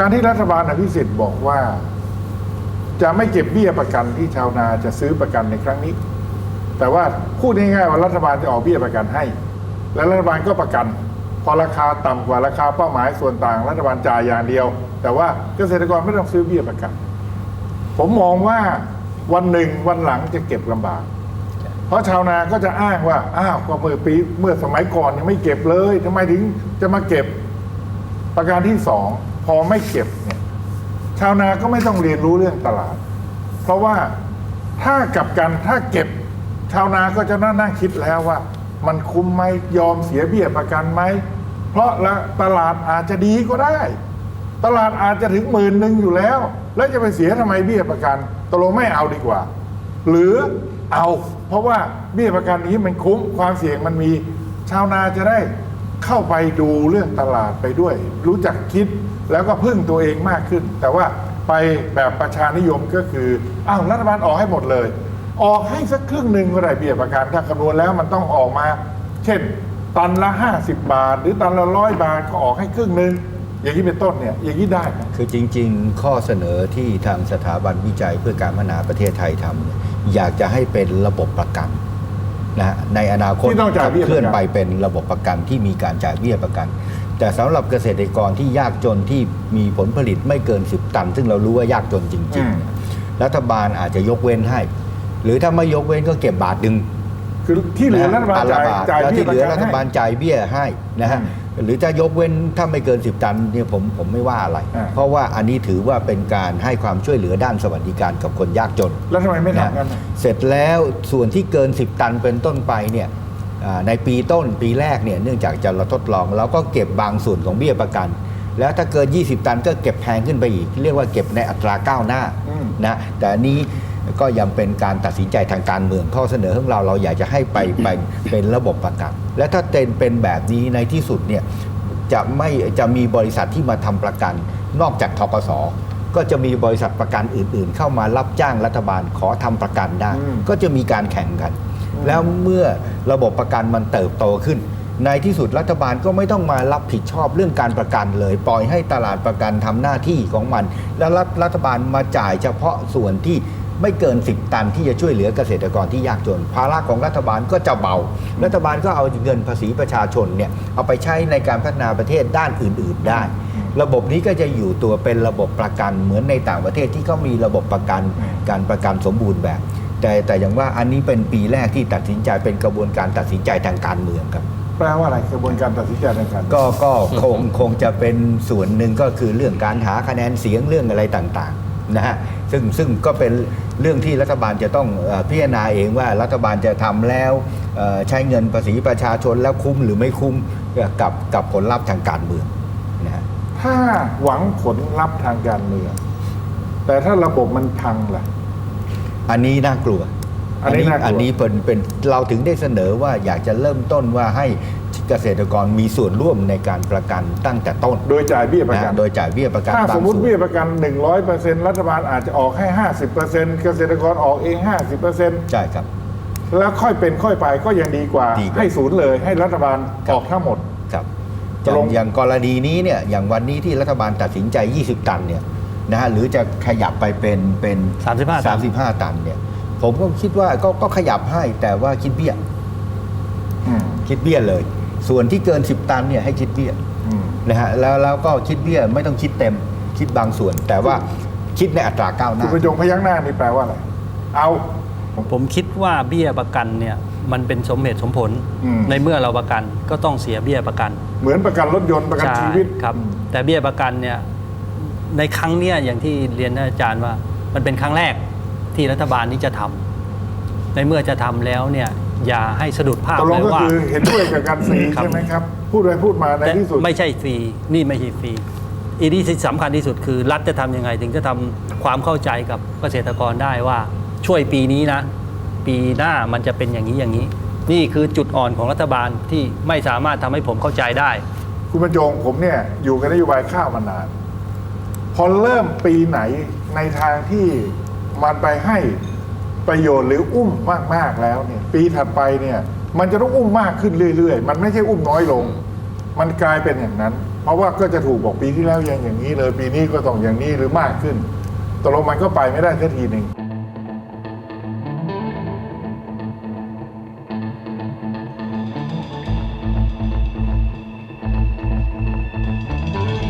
การที่รัฐบาลอภิสิทธิ์บอกว่า จะไม่เก็บเบี้ยประกันที่ชาวนาจะซื้อประกันในครั้งนี้ แต่ว่าพูดง่ายๆว่ารัฐบาลจะออกเบี้ยประกันให้ และรัฐบาลก็ประกัน พอราคาต่ำกว่าราคาเป้าหมายส่วนต่าง รัฐบาลจ่ายอย่างเดียว แต่ว่าเกษตรกรไม่ต้องซื้อเบี้ยประกัน ผมมองว่าวันหนึ่งวันหลังจะเก็บลำบากเพราะชาวนาก็จะอ้างว่า อ้าวก็เมื่อปีเมื่อสมัยก่อนยังไม่เก็บเลยทำไมถึงจะมาเก็บ ประการที่สอง พอไม่เก็บเนี่ยชาวนาก็ไม่ต้องเรียนรู้เรื่องตลาด เพราะว่าถ้ากับกันถ้าเก็บ ชาวนาก็จะนั่งนั่งคิดแล้วว่า มันคุ้มไหมยอมเสียเบี้ยประกันไหมเพราะละตลาดอาจจะดีก็ได้ ตลาดอาจจะถึงหมื่นหนึ่งอยู่แล้ว แล้วจะไปเสียทำไมเบี้ยประกันตกลงไม่เอาดีกว่า หรือเอา เพราะว่าเบี้ยประกันนี้มันคุ้มความเสี่ยงมันมีชาวนาจะได้ เข้าไปดูเรื่องตลาดไปด้วย รู้จักคิดแล้วก็พึ่งตัวเองมากขึ้น แต่ว่าไปแบบประชานิยมก็คืออ้าวรัฐบาลออกให้หมดเลย ออกให้สักครึ่งหนึ่งก็ได้เบี้ยประกันถ้าคำนวณแล้วมันต้องออกมา เช่น ตันละ 50 บาท หรือตันละร้อยบาทก็ออกให้ครึ่งหนึ่งอย่างนี้เป็นต้นเนี่ยอย่างนี้ได้คือจริง ๆ ข้อเสนอที่ทางสถาบันวิจัยเพื่อการพัฒนาประเทศไทยทำเนี่ยอยากจะให้เป็นระบบประกัน นะฮะในอนาคตที่ต้องจ่ายเบี้ยประกันเคลื่อนไปเป็นระบบประกันที่มีการจ่ายเบี้ยประกัน แต่สำหรับเกษตรกรที่ยากจนที่มีผลผลิตไม่เกิน 10 ตัน ซึ่งเรารู้ว่ายากจนจริงๆเนี่ยรัฐบาลอาจจะยกเว้นให้ หรือถ้าไม่ยกเว้นก็เก็บบาทดึง คือที่เหลือรัฐบาลนะจ่ายฮะจ่ายแล้วเบี้ยที่ปเหระลือกันรัฐให้ บาลจ่ายเบี้ยให้นะฮะหรือจะยกเว้นถ้าไม่เกิน 10 ตันเนี่ยผมผมไม่ว่าอะไร อ่า เพราะว่าอันนี้ถือว่าเป็นการให้ความช่วยเหลือด้านสวัสดิการกับคนยากจน แล้วทำไมไม่นะทำกันเสร็จแล้วส่วนที่เกิน 10 ตันเป็นต้นไปเนี่ยอ่าในปีต้นปีแรกเนี่ยเนื่องจากจะเราทดลองเราก็เก็บบางส่วนของเบี้ยประกัน แล้วถ้าเกิน 20 ตันก็เก็บแพงขึ้นไปอีก เรียกว่าเก็บในอัตราก้าวหน้าอืม นะแต่อันนี้ ก็ยังเป็นการตัดสินใจทางการเมืองข้อเสนอของเราเราอยากจะให้ไปไปเป็นระบบประกัน และถ้าเป็นเป็นแบบนี้ในที่สุดเนี่ยจะไม่จะมีบริษัทที่มาทำประกัน นอกจากทกสก็จะมีบริษัทประกันอื่น ๆ เข้ามารับจ้างรัฐบาลขอทำประกันได้อืมก็จะมีการแข่งกัน แล้วเมื่อระบบประกันมันเติบโตขึ้น ในที่สุดรัฐบาลก็ไม่ต้องมารับผิดชอบเรื่องการประกันเลย ปล่อยให้ตลาดประกันทำหน้าที่ของมัน แล้วรัฐรัฐบาลมาจ่ายเฉพาะส่วนที่ ไม่เกิน 10 ตันที่จะช่วยเหลือเกษตรกรที่ยากจน ภาระของรัฐบาลก็จะเบา รัฐบาลก็เอาเงินภาษีประชาชนเนี่ยเอาไปใช้ในการพัฒนาประเทศด้านอื่น ๆได้ ระบบนี้ก็จะอยู่ตัวเป็นระบบประกันเหมือนในต่างประเทศที่เขามีระบบประกันการประกันสมบูรณ์แบบ แต่แต่อย่างว่าอันนี้เป็นปีแรกที่ตัดสินใจเป็นกระบวนการตัดสินใจทางการเมืองครับแปลว่าอะไรกระบวนการตัดสินใจในการก็ก็คงคงจะเป็นส่วนหนึ่งก็คือเรื่องการหาคะแนนเสียงเรื่องอะไรต่างๆนะฮะ ซึ่งซึ่งก็เป็นเรื่องที่รัฐบาลจะต้องเอ่อพิจารณาเองว่ารัฐบาลจะทำแล้วเอ่อใช้เงินภาษีประชาชนแล้วคุ้มหรือไม่คุ้มกับกับผลลัพธ์ทางการเมืองนะฮะถ้าหวังผลลัพธ์ทางการเมือง แต่ถ้าระบบมันพังล่ะ อันนี้น่ากลัวอันนี้น่ากลัวอันนี้เป็นเป็นเราถึงได้เสนอว่าอยากจะเริ่มต้นว่าให้ เกษตรกรมีส่วนร่วมในการประกันตั้งแต่ต้นโดยจ่ายเบี้ยประกัน นะโดยจ่ายเบี้ยประกันถ้าบางสมมติส่วนเบี้ยประกัน 100%รัฐบาลอาจจะออกให้ 50%เกษตรกรออกเอง 50%ใช่ครับ แล้วค่อยเป็นค่อยไปก็ยังดีกว่า ดีกว่า ให้ศูนย์เลยให้รัฐบาลออกทั้งหมด ครับตอกลย่างงอย่างกรณีนี้เนี่ยอย่างวันนี้ที่รัฐบาลตัดสินใจ 20 ตันเนี่ยนะฮะหรือจะขยับไปเป็นเป็น35ตัน 35 ตันเนี่ยผมก็คิดว่าก็ก็ขยับให้แต่ว่าคิดเบี้ย อืม คิดเบี้ยเลย ส่วนที่เกิน 10 ตันเนี่ยให้คิดเบี้ยอืมนะฮะแล้วแล้วก็คิดเบี้ยไม่ต้องคิดเต็มคิดบางส่วน แต่ว่าคิดในอัตราก้าวหคุณน้า ประยงพยักหน้านี่แปลว่าอะไร เอา ผมคิดว่าเบี้ยประกันเนี่ยมันเป็นสมเหตุสมผลอืม ในเมื่อเราประกันก็ต้องเสียเบี้ยประกันเหมือนประกันรถยนต์ประกันใช่ชีวิตครับ แต่เบี้ยประกันเนี่ยในครั้งเนี้ยอย่างที่เรียนท่านอาจารย์ว่า มันเป็นครั้งแรกที่รัฐบาลนี้จะทำในเมื่อจะทำแล้วเนี่ย อย่าให้สะดุดภาพตกลเลงยก็ว่า คือเห็นด้วยกับการฟรีครับ ใช่ไหมครับ พูดไปพูดมาในแต่ที่สุด ไม่ใช่ฟรีนี่ไม่ใช่ฟรีอีที่สำคัญที่สุดคือ รัฐจะทำยังไง ถึงจะทำความเข้าใจกับเกษตรกรได้ว่าช่วยปีนี้นะ ปีหน้ามันจะเป็นอย่างนี้อย่างนี้ นี่คือจุดอ่อนของรัฐบาลที่ไม่สามารถทำให้ผมเข้าใจได้ คุณบรรจงผมเนี่ยอยู่กับนโยบายข้าวมานาน พอเริ่มปีไหนในทางที่มันไปให้ ประโยชน์หรืออุ้มมากๆแล้วเนี่ยปีถัดไปเนี่ยมันจะต้องอุ้มมากขึ้นเรื่อย ๆ มันไม่ใช่อุ้มน้อยลง มันกลายเป็นอย่างนั้น เพราะว่าก็จะถูกบอกปีที่แล้วยังอย่างนี้เลยปีนี้ก็ต้องอย่างนี้หรือมากขึ้นตกลงมันก็ไปไม่ได้แค่ทีหนึ่ง